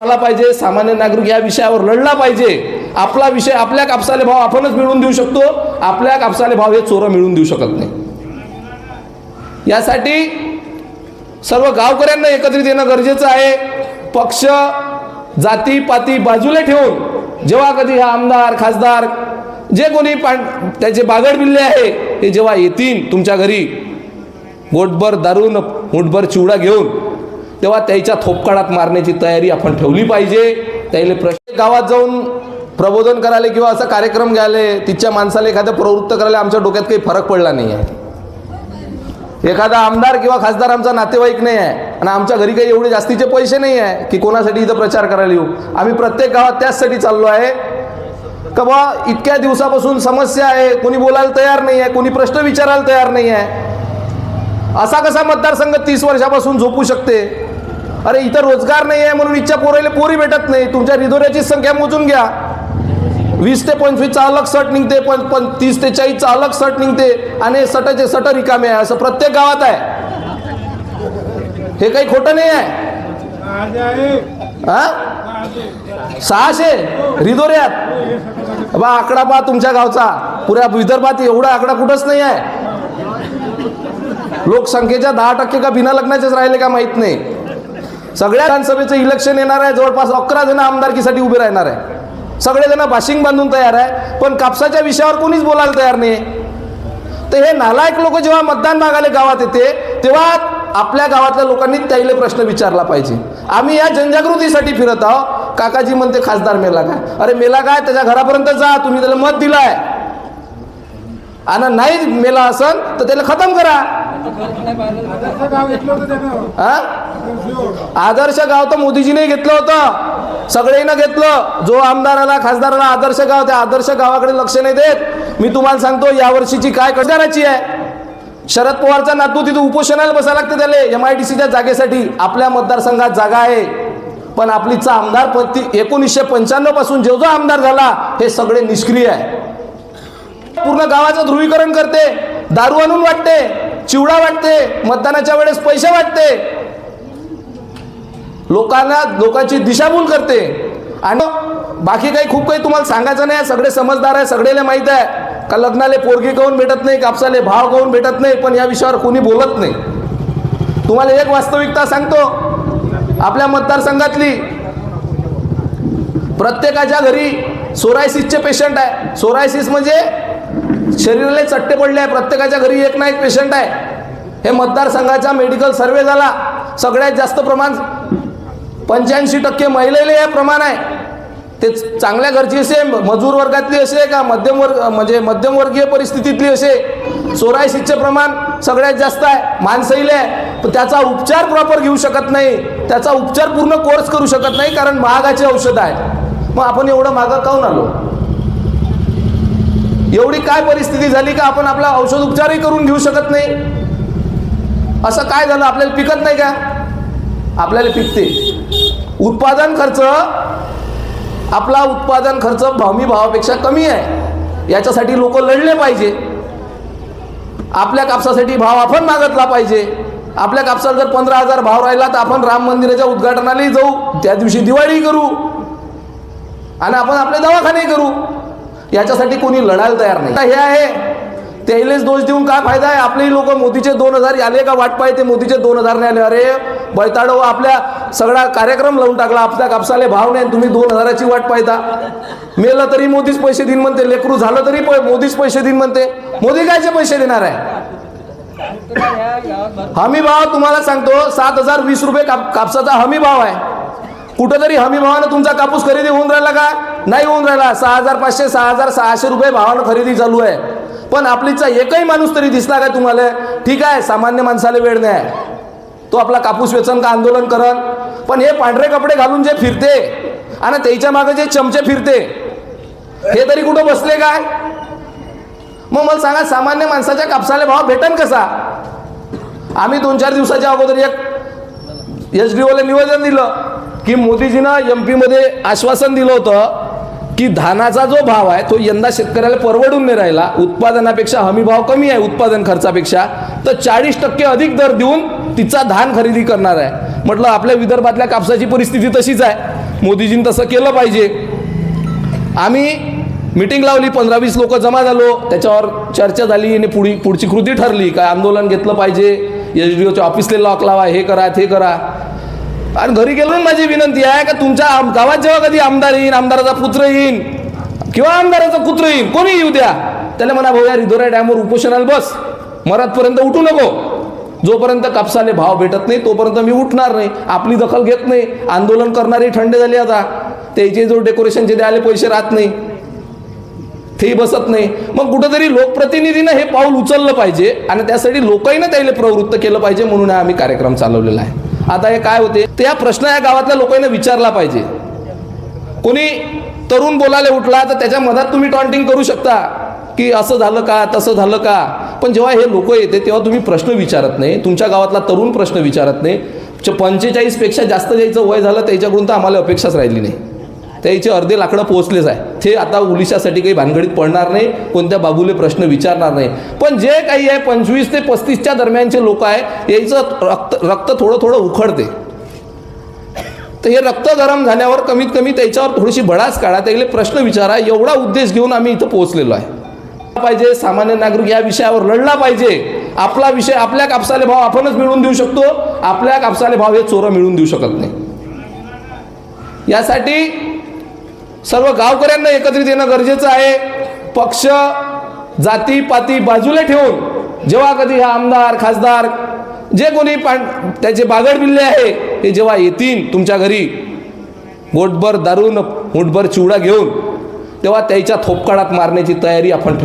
झाला पाहिजे सामान्य नागरिक या विषयावर लढला पाहिजे. आपला विषय आपल्या कापसाले भाव आपणच मिळवून देऊ शकतो. आपल्या कापसाले भाव हे चोरं मिळवून देऊ शकत नाही. यासाठी सर्व गावकऱ्यांना एकत्रित येणं गरजेचं आहे. पक्ष जाती पाती बाजूला ठेवून जेव्हा कधी हा आमदार खासदार जे कोणी त्याचे बागड बिल्ले आहे ते जेव्हा येतील तुमच्या घरी गोटभर दारून मुठभर चिवडा घेऊन तेव्हा त्याच्या थोपकाळात मारण्याची तयारी आपण ठेवली पाहिजे. त्याला प्रत्येक गावात जाऊन प्रबोधन करायला किंवा असा कार्यक्रम घ्यायला तिच्या माणसाला एखादं प्रवृत्त करायला आमच्या डोक्यात काही फरक पडला नाही आहे एखादा आमदार किंवा खासदार आमचा नातेवाईक नाही आहे आणि आमच्या घरी काही एवढे जास्तीचे पैसे नाही आहे की कोणासाठी इथं प्रचार करायला येऊ. आम्ही प्रत्येक गावात त्याचसाठी चाललो आहे. का बा इतक्या दिवसापासून समस्या आहे कोणी बोलायला तयार नाही आहे कोणी प्रश्न विचारायला तयार नाही आहे असा कसा मतदारसंघ तीस वर्षापासून झोपू शकते? अरे इथं रोजगार नाही आहे म्हणून इच्छा पोरायला पोरी भेटत नाही. तुमच्या रिधोऱ्याची संख्या मोजून घ्या. वीस ते पंचवीसचा अलग सट निघते पण पण तीस ते चाळीसचा अलग सट निघते आणि सटाचे सट रिकामे आहे. असं प्रत्येक गावात आहे. हे काही खोटं नाही आहे. हा? सहाशे रिदोऱ्यात बा आकडा पहा तुमच्या गावचा. पुऱ्या विदर्भात एवढा आकडा कुठंच नाही आहे. लोकसंख्येच्या दहा टक्के का बिना लग्नाचेच राहिले का माहीत नाही. सगळ्या विधानसभेचं इलेक्शन येणार आहे. जवळपास अकरा जण आमदारकीसाठी उभे राहणार आहे. सगळेजण बाशिंग बांधून तयार आहे. पण कापसाच्या विषयावर कोणीच बोलायला तयार नाही. तर हे नालायक लोक जेव्हा मतदान मागायला गावात येते तेव्हा आपल्या गावातल्या लोकांनी त्याला प्रश्न विचारला पाहिजे. आम्ही या जनजागृतीसाठी फिरत आहोत. काकाजी म्हणते खासदार मेला काय? अरे मेला काय? त्याच्या घरापर्यंत जा. तुम्ही त्याला मत दिलाय. आणि नाही मेला असन तर त्याला खतम करा. आदर्श गाव तर मोदीजीने घेतलं होतं. सगळेनं घेतलं. जो आमदाराला खासदाराला आदर्श गाव त्या आदर्श गावाकडे लक्ष नाही देत. मी तुम्हाला सांगतो या वर्षीची काय कशाची आहे? शरद पवारचा नातू तिथे उपोषणाला बसायला लागते त्याला. एम आय डी सीच्या जागेसाठी आपल्या मतदारसंघात जागा आहे. पण आपलीचा आमदार पती एकोणीसशे पंच्याण्णवपासून जो जो आमदार झाला हे सगळे निष्क्रिय आहे. पूर्ण गावाचं ध्रुवीकरण करते दारू आणून वाटते चिवडा वाटते मतदानाच्या वेळेस पैसे वाटते. लोकांना लोकांची दिशाभूल करते. आणि बाकी काही खूप काही तुम्हाला सांगायचं नाही सगळे समजदार आहे सगळेला माहीत आहे. का लग्नाले पोरगी काऊन भेटत नाही कापसाले भाव काऊन भेटत नाही पण या विषयावर कोणी बोलत नाही. तुम्हाला एक वास्तविकता सांगतो आपल्या मतदारसंघातली प्रत्येकाच्या घरी सोरायसिसचे पेशंट आहे. सोरायसिस म्हणजे शरीराला चट्टे पडले आहे. प्रत्येकाच्या घरी एक ना एक पेशंट आहे. हे मतदारसंघाचा मेडिकल सर्वे झाला. सगळ्यात जास्त प्रमाण पंच्याऐंशी टक्के महिलेले हे प्रमाण आहे. ते चांगल्या घरची असे मजूर वर्गातली असे का मध्यम वर्ग म्हणजे मध्यमवर्गीय परिस्थितीतली असे? सोरायसिसचे प्रमाण सगळ्यात जास्त आहे. माणसईले आहे. पण त्याचा उपचार प्रॉपर घेऊ शकत नाही. त्याचा उपचार पूर्ण कोर्स करू शकत नाही कारण महागाचे औषध आहे. मग आपण एवढं मागं काऊन आलो? एवढी काय परिस्थिती झाली का आपण आपला औषध उपचारही करून घेऊ शकत नाही? असं काय झालं? आपल्याला पिकत नाही का? आपल्याला पिकते. उत्पादन खर्च आपला उत्पादन खर्च हमी भावापेक्षा कमी आहे. याच्यासाठी लोक लढले पाहिजे. आपल्या कापसासाठी भाव आपण मागतला पाहिजे. आपल्या कापसाला जर पंधरा हजार भाव राहिला तर आपण राम मंदिराच्या उद्घाटनालाही जाऊ. त्या दिवशी दिवाळी करू. आणि आपण आपले दवाखाने करू. याच्यासाठी कोणी लढायला तयार नाही. हे आहे त्याहिलेच दोष देऊन काय फायदा आहे? आपलेही लोक मोदीचे दोन हजार आले का वाट पाहिजे मोदीचे दोन हजार नाही आले. अरे बैताडो आपल्या सगळा कार्यक्रम लावून टाकला आपल्या कापसाले भाव नाही तुम्ही दोन हजाराची वाट पाहता. मेलं तरी मोदीच पैसे देईन म्हणते लेकरू झालं तरी मोदीच पैसे देईन म्हणते. मोदी कायचे पैसे देणार आहे? हमी भाव तुम्हाला सांगतो सात हजार वीस रुपये काप कापसाचा हमी भाव आहे. कुठंतरी हमी भावानं तुमचा कापूस खरेदी होऊन राहिला का? नाही होऊन राहिला. सहा हजार पाचशे सहा हजार सहाशे रुपये भावानं खरेदी चालू आहे. पण आपलीचा एकही माणूस तरी दिसला काय तुम्हाला? ठीक आहे सामान्य माणसाला वेळ नाही. आहे तो आपला कापूस वेचन का आंदोलन करन? पण हे पांढरे कपडे घालून जे फिरते आणि त्याच्यामागे जे चमचे फिरते हे तरी कुठं बसले काय? मग मला सांगा सामान्य माणसाच्या कापसाला भाव भेटन कसा? आम्ही दोन चार दिवसाच्या अगोदर एक एच डी ओला निवेदन दिलं की मोदीजीनं एम पीमध्ये आश्वासन दिलं होतं की धानाचा जो भाव आहे तो यंदा शेतकऱ्याला परवडून नाही राहिला. उत्पादनापेक्षा हमी भाव कमी आहे उत्पादन खर्चापेक्षा. तर चाळीस टक्के अधिक दर देऊन तिचा धान खरेदी करणार आहे. म्हटलं आपल्या विदर्भातल्या कापसाची परिस्थिती तशीच आहे. मोदीजींनी तसं केलं पाहिजे. आम्ही मिटिंग लावली पंधरा वीस लोक जमा झालो. त्याच्यावर चर्चा झाली आणि पुढी पुढची कृती ठरली. काय आंदोलन घेतलं पाहिजे. एच डी ओच्या ऑफिसला लॉक लावा हे करा ते करा. आणि घरी गेलो माझी विनंती आहे का तुमच्या गावात जेव्हा कधी आमदार येईन आमदाराचा पुत्र येईन किंवा आमदाराचा पुत्र येईन कोणी येऊ द्या त्याला म्हणा भाऊ या रिधोरा डॅमवर उपोषणाला बस मरातपर्यंत उठू नको. जोपर्यंत कापसाने भाव भेटत नाही तोपर्यंत मी उठणार नाही आपली दखल घेत नाही आंदोलन करणारे थंड झाले आता. त्याचे जो डेकोरेशनचे द्यायला पैसे राहत नाही तेही बसत नाही. मग कुठंतरी लोकप्रतिनिधीनं हे पाऊल उचललं पाहिजे आणि त्यासाठी लोकही ना त्याला प्रवृत्त केलं पाहिजे म्हणून आम्ही कार्यक्रम चालवलेला आहे. आता हे काय होते? त्या प्रश्न या गावातल्या लोकांना विचारला पाहिजे. कोणी तरुण बोलायला उठला तर त्याच्या मधात तुम्ही टॉन्टिंग करू शकता की असं झालं का तसं झालं का? पण जेव्हा हे लोक येते तेव्हा तुम्ही प्रश्न विचारत नाही. तुमच्या गावातला तरुण प्रश्न विचारत नाही. पंचेचाळीसपेक्षा जास्त ज्याचं वय झालं त्याच्याकडून तर आम्हाला अपेक्षाच राहिली नाही. त्याचे अर्धे लाकडं पोहोचलेच आहे. ते आता उलिशासाठी काही भानगडीत पडणार नाही कोणत्या बाबूले प्रश्न विचारणार नाही. पण जे काही आहे पंचवीस ते पस्तीसच्या दरम्यानचे लोक आहे याचं रक्त रक्त थोडं थोडं उखडते. तर हे रक्त गरम झाल्यावर कमीत कमी त्याच्यावर थोडीशी भडास काढा त्याला प्रश्न विचारा एवढा उद्देश घेऊन आम्ही इथं पोहोचलेलो आहे. पाहिजे सामान्य नागरिक या विषयावर लढला पाहिजे. आपला विषय आपल्या कापसाले भाव आपणच मिळवून देऊ शकतो आपल्या कापसाले भाव हे चोरं मिळवून देऊ शकत नाही. यासाठी सर्व गावकऱ्यांना एकत्रित येणं गरजेचं आहे पक्ष जाती पाती बाजूला ठेवून जेव्हा कधी हा आमदार खासदार जे कोणी पां त्याचे बागड बिल्ले आहे ते जेव्हा येतील तुमच्या घरी गोटभर दारून मुठभर चिवडा घेऊन तेव्हा त्याच्या थोपकाडात मारण्याची तयारी आपण ठेवू.